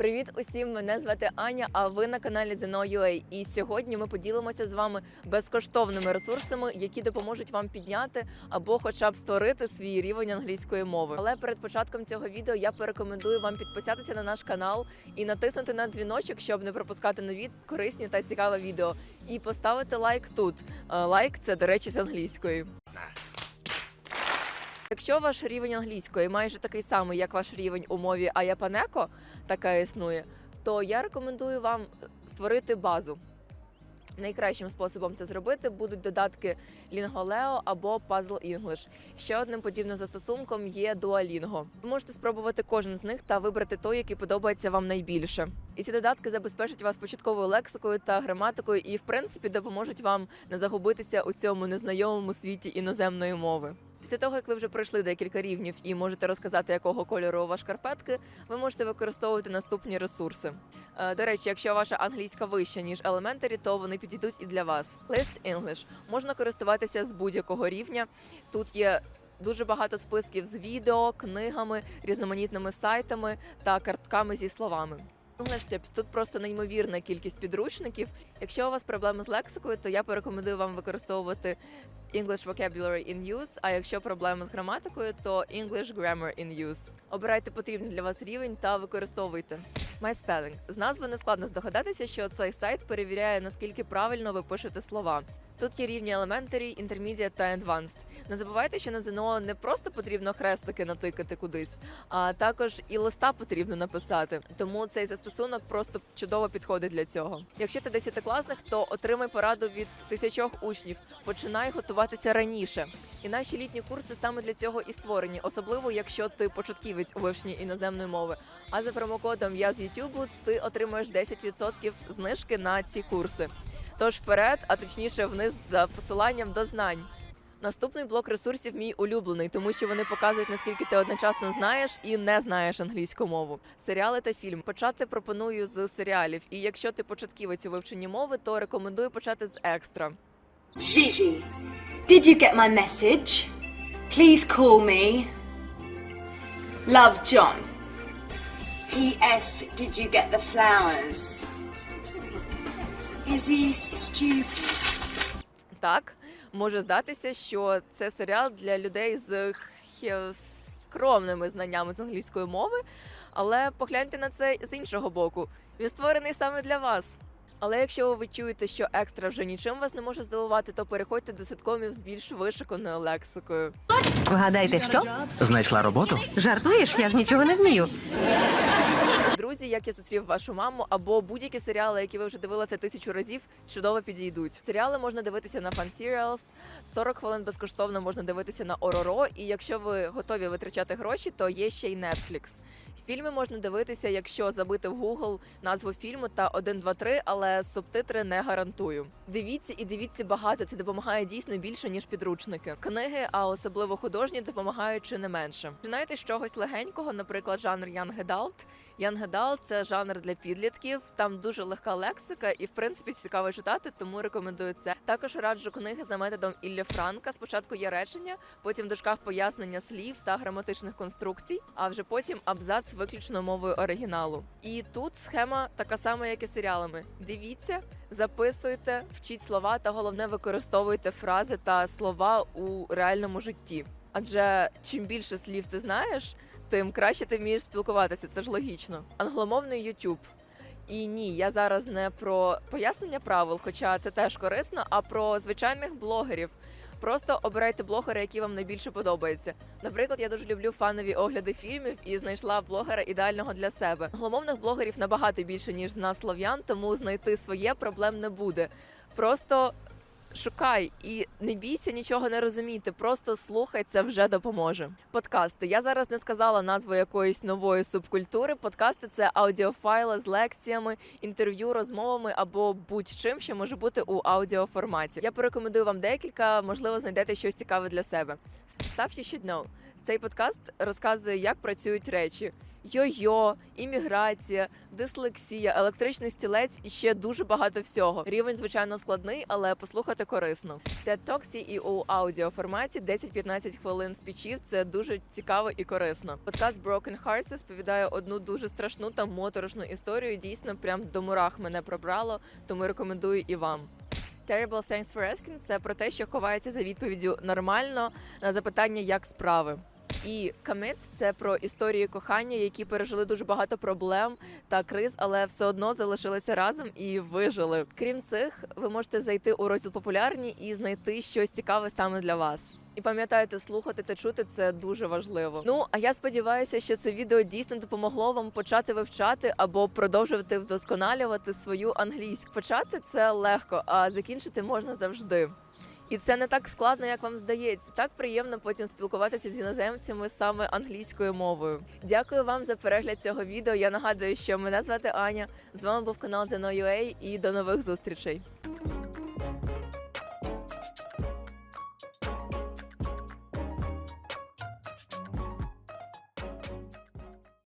Привіт усім! Мене звати Аня. А ви на каналі ZenoUA. І сьогодні ми поділимося з вами безкоштовними ресурсами, які допоможуть вам підняти або, хоча б створити свій рівень англійської мови. Але перед початком цього відео я порекомендую вам підписатися на наш канал і натиснути на дзвіночок, щоб не пропускати нові корисні та цікаві відео. І поставити лайк тут. Е, Лайк це, до речі, з англійської. Якщо ваш рівень англійської майже такий самий, як ваш рівень у мові Аяпанеко, така існує, то я рекомендую вам створити базу. Найкращим способом це зробити будуть додатки Linголeo або Puzzle English. Ще одним подібним застосунком є Duolingo. Ви можете спробувати кожен з них та вибрати той, який подобається вам найбільше. І ці додатки забезпечать вас початковою лексикою та граматикою, і в принципі допоможуть вам не загубитися у цьому незнайомому світі іноземної мови. Після того, як ви вже пройшли декілька рівнів і можете розказати, якого кольору у вас шкарпетки, ви можете використовувати наступні ресурси. Е, До речі, якщо ваша англійська вища ніж Elementary, то вони підійдуть і для вас. List English можна користуватися з будь-якого рівня. Тут є дуже багато списків з відео, книгами, різноманітними сайтами та картками зі словами. Tips. тут просто неймовірна кількість підручників. Якщо у вас проблеми з лексикою, то я порекомендую вам використовувати English Vocabulary in Use, а якщо проблеми з граматикою, то English Grammar in Use. Обирайте потрібний для вас рівень та використовуйте. MySpelling. З назви не складно здогадатися, що цей сайт перевіряє, наскільки правильно ви пишете слова. Тут є рівні Elementary, Intermediate та Advanced. Не забувайте, що на ЗНО не просто потрібно хрестики натикати кудись, а також і листа потрібно написати. Тому цей застосунок просто чудово підходить для цього. Якщо ти десятикласник, то отримай пораду від тисячох учнів. Починай готуватися раніше. І наші літні курси саме для цього і створені, особливо якщо ти початківець у вивченні іноземної мови. А за промокодом я з YouTube ти отримаєш 10% знижки на ці курси. Тож вперед, а точніше вниз за посиланням до знань. Наступний блок ресурсів мій улюблений, тому що вони показують наскільки ти одночасно знаєш і не знаєш англійську мову. Серіали та фільм. Почати пропоную з серіалів. І якщо ти початківець у вивченні мови, то рекомендую почати з екстра. Gigi, did you get my message? Please call me. Love, John. P.S. Did you get the flowers? Is he? Так може здатися, що це серіал для людей з скромними знаннями з англійської мови, але погляньте на це з іншого боку. Він створений саме для вас. Але якщо ви чуєте, що екстра вже нічим вас не може здивувати, то переходьте до ситкомів з більш вишиканою лексикою. Вгадайте, що? Знайшла роботу? Жартуєш? Я ж нічого не вмію. Друзі, як я зустрів вашу маму, або будь-які серіали, які ви вже дивилися тисячу разів, чудово підійдуть. Серіали можна дивитися на Fun Serials, 40 хвилин безкоштовно можна дивитися на Ороро. І якщо ви готові витрачати гроші, то є ще й Netflix. Фільми можна дивитися, якщо забити в Google назву фільму та 1, 2, 3, але субтитри не гарантую. Дивіться і дивіться багато. Це допомагає дійсно більше ніж підручники. Книги, а особливо художні, допомагають чи не менше. Починайте з чогось легенького, наприклад, жанр Young Adult. Young Adult – це жанр для підлітків. Там дуже легка лексика, і в принципі цікаво читати, тому рекомендую це. Також раджу книги за методом Ілля Франка. Спочатку є речення, потім в дужках пояснення слів та граматичних конструкцій, а вже потім абзац виключно мовою оригіналу. І тут схема така сама, як і серіалами. Дивіться, записуйте, вчіть слова та головне використовуйте фрази та слова у реальному житті. Адже чим більше слів ти знаєш, тим краще ти вмієш спілкуватися. Це ж логічно. Англомовний YouTube. І ні, я зараз не про пояснення правил, хоча це теж корисно, а про звичайних блогерів. Просто обирайте блогера, який вам найбільше подобається. Наприклад, я дуже люблю фанові огляди фільмів і знайшла блогера ідеального для себе. Англомовних блогерів набагато більше ніж нас слов'ян, тому знайти своє проблем не буде. Просто шукай і не бійся нічого не розуміти. Просто слухай, це вже допоможе. Подкасти. Я зараз не сказала назву якоїсь нової субкультури. Подкасти це аудіофайли з лекціями, інтерв'ю, розмовами або будь-чим, що може бути у аудіоформаті. Я порекомендую вам декілька, можливо, знайдете щось цікаве для себе. You should. Цей подкаст розказує, як працюють речі. Йо-йо, імміграція, дислексія, електричний стілець і ще дуже багато всього. Рівень, звичайно, складний, але послухати корисно. TED Talks і у аудіоформаті 10-15 хвилин спічів. Це дуже цікаво і корисно. Подкаст Broken Hearts розповідає одну дуже страшну та моторошну історію. Дійсно, прям до мурах мене пробрало, тому рекомендую і вам. Terrible Thanks for Asking – це про те, що ховається за відповіддю нормально на запитання, як справи. І Камець це про історії кохання, які пережили дуже багато проблем та криз, але все одно залишилися разом і вижили. Крім цих, ви можете зайти у розділ популярні і знайти щось цікаве саме для вас. І пам'ятайте, слухати та чути це дуже важливо. Ну а я сподіваюся, що це відео дійсно допомогло вам почати вивчати або продовжувати вдосконалювати свою англійську. Почати це легко, а закінчити можна завжди. І це не так складно, як вам здається. Так приємно потім спілкуватися з іноземцями саме англійською мовою. Дякую вам за перегляд цього відео. Я нагадую, що мене звати Аня. З вами був канал The Know UA і до нових зустрічей.